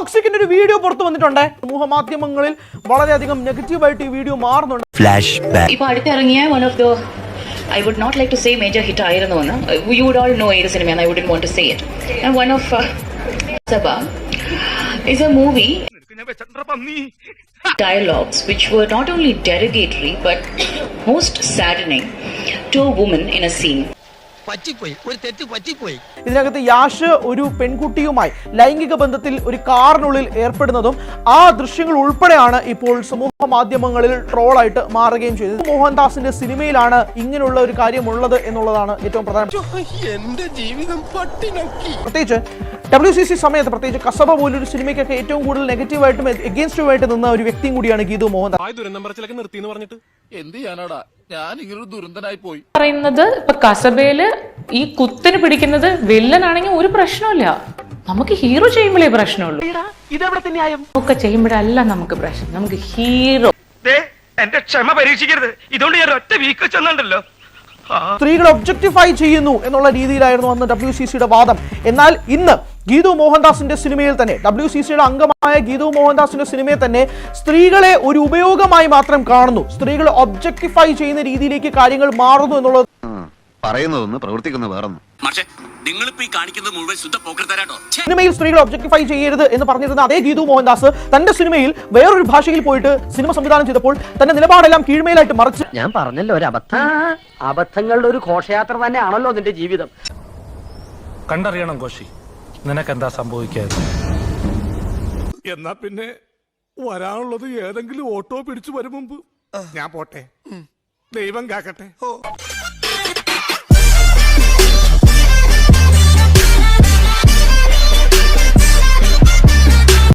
ടോക്സിക്കിന്റെ ഒരു വീഡിയോ പുറത്തു വന്നിട്ടുണ്ട്. സമൂഹ മാധ്യമങ്ങളിൽ വളരെയധികം നെഗറ്റീവായിട്ട് ഈ വീഡിയോ മാറുന്നുണ്ട്. ഇപ്പൊ അടുത്തിറങ്ങിയ one of the I would not like to say major hit ആയിരുന്നു എന്ന്. യു വുഡ് ഓൾ നോ ഏത് cinema I would want to say it one of സഭ is a movie dialogues which were not only derogatory but most saddening to a woman in a scene. പറ്റിപ്പോയി. ഒരു തെറ്റ് പറ്റിപ്പോയി. ഇതിനകത്ത് യാഷ് ഒരു പെൺകുട്ടിയുമായി ലൈംഗിക ബന്ധത്തിൽ ഒരു കാറിനുള്ളിൽ ഏർപ്പെടുന്നതും ആ ദൃശ്യങ്ങൾ ഉൾപ്പെടെയാണ് ഇപ്പോൾ സമൂഹ മാധ്യമങ്ങളിൽ ട്രോളായിട്ട് മാറുകയും ചെയ്തത്. മോഹൻദാസിന്റെ സിനിമയിലാണ് ഇങ്ങനെയുള്ള ഒരു കാര്യം ഉള്ളത് എന്നുള്ളതാണ് ഏറ്റവും പ്രധാനം. എന്റെ ജീവിതം പട്ടിണക്കി. പ്രത്യേകിച്ച് ഡബ്ല്യു സി സി സമയത്ത് പ്രത്യേകിച്ച് കസബ പോലൊരു സിനിമയ്ക്കൊക്കെ ഏറ്റവും കൂടുതൽ നെഗറ്റീവായിട്ടും എഗെയിൻസ്റ്റുമായിട്ട് നിന്ന ഒരു വ്യക്തിയും കൂടിയാണ് ഗീതു മോഹൻദാസ്. നിർത്തി എന്ന് പറഞ്ഞിട്ട്. എന്ത് ചെയ്യാനാടാ? ഞാൻ ഇങ്ങനൊരു ദുരന്തനായി പോയി. പറയുന്നത് ഇപ്പൊ കസബയിൽ ഈ കുത്തിന് പിടിക്കുന്നത് വില്ലനാണെങ്കിൽ ഒരു പ്രശ്നമില്ല നമുക്ക് ഹീറോ ചെയ്യുമ്പോഴേ പ്രശ്നമുള്ളൂ. ഒക്കെ ചെയ്യുമ്പോഴല്ല നമുക്ക് പ്രശ്നം. നമുക്ക് ഹീറോ. എന്റെ ക്ഷമ പരീക്ഷിക്കരുത്. ഇതുകൊണ്ട് ഞാൻ ഒറ്റ വീക്ക് ചെന്നുണ്ടല്ലോ. സ്ത്രീകൾ ഒബ്ജക്ടിഫൈ ചെയ്യുന്നു എന്നുള്ള രീതിയിലായിരുന്നു അന്ന് ഡബ്ല്യു സി സിയുടെ വാദം. എന്നാൽ ഇന്ന് ഗീതു മോഹൻദാസിന്റെ സിനിമയിൽ തന്നെ ഡബ്ല്യു സി സിയുടെ അംഗമായ ഗീതു മോഹൻദാസിന്റെ സിനിമയിൽ തന്നെ സ്ത്രീകളെ ഒരു ഉപയോഗമായി മാത്രം കാണുന്നു. സ്ത്രീകളെ ഒബ്ജക്ടിഫൈ ചെയ്യുന്ന രീതിയിലേക്ക് കാര്യങ്ങൾ മാറുന്നു എന്നുള്ളത് പറയുന്നതൊന്ന് പ്രവർത്തിക്കുന്ന വേറൊന്നും. സിനിമയിൽ സ്ത്രീകളെ ഒബ്ജക്ടിഫൈ ചെയ്യരുത് എന്ന് പറഞ്ഞിരുന്ന അതേ ഗീതു മോഹൻദാസ് തന്റെ സിനിമയിൽ വേറൊരു ഭാഷയിൽ പോയിട്ട് സിനിമ സംവിധാനം ചെയ്തപ്പോൾ തന്റെ നിലപാടെല്ലാം കീഴ്മേലായിട്ട് മറിച്ച് ഞാൻ പറഞ്ഞല്ലോ ഒരു അബദ്ധം. അബദ്ധങ്ങളുടെ ഒരു ഘോഷയാത്ര തന്നെയാണല്ലോ നിന്റെ ജീവിതം. കണ്ടറിയണം കോശി. നിനക്കെന്താ സംഭവിക്കാതെ എന്നാ പിന്നെ വരാനുള്ളത് ഏതെങ്കിലും ഓട്ടോ പിടിച്ചു വരും മുമ്പ്. ഞാൻ പോട്ടെ. ദൈവം കാക്കട്ടെ.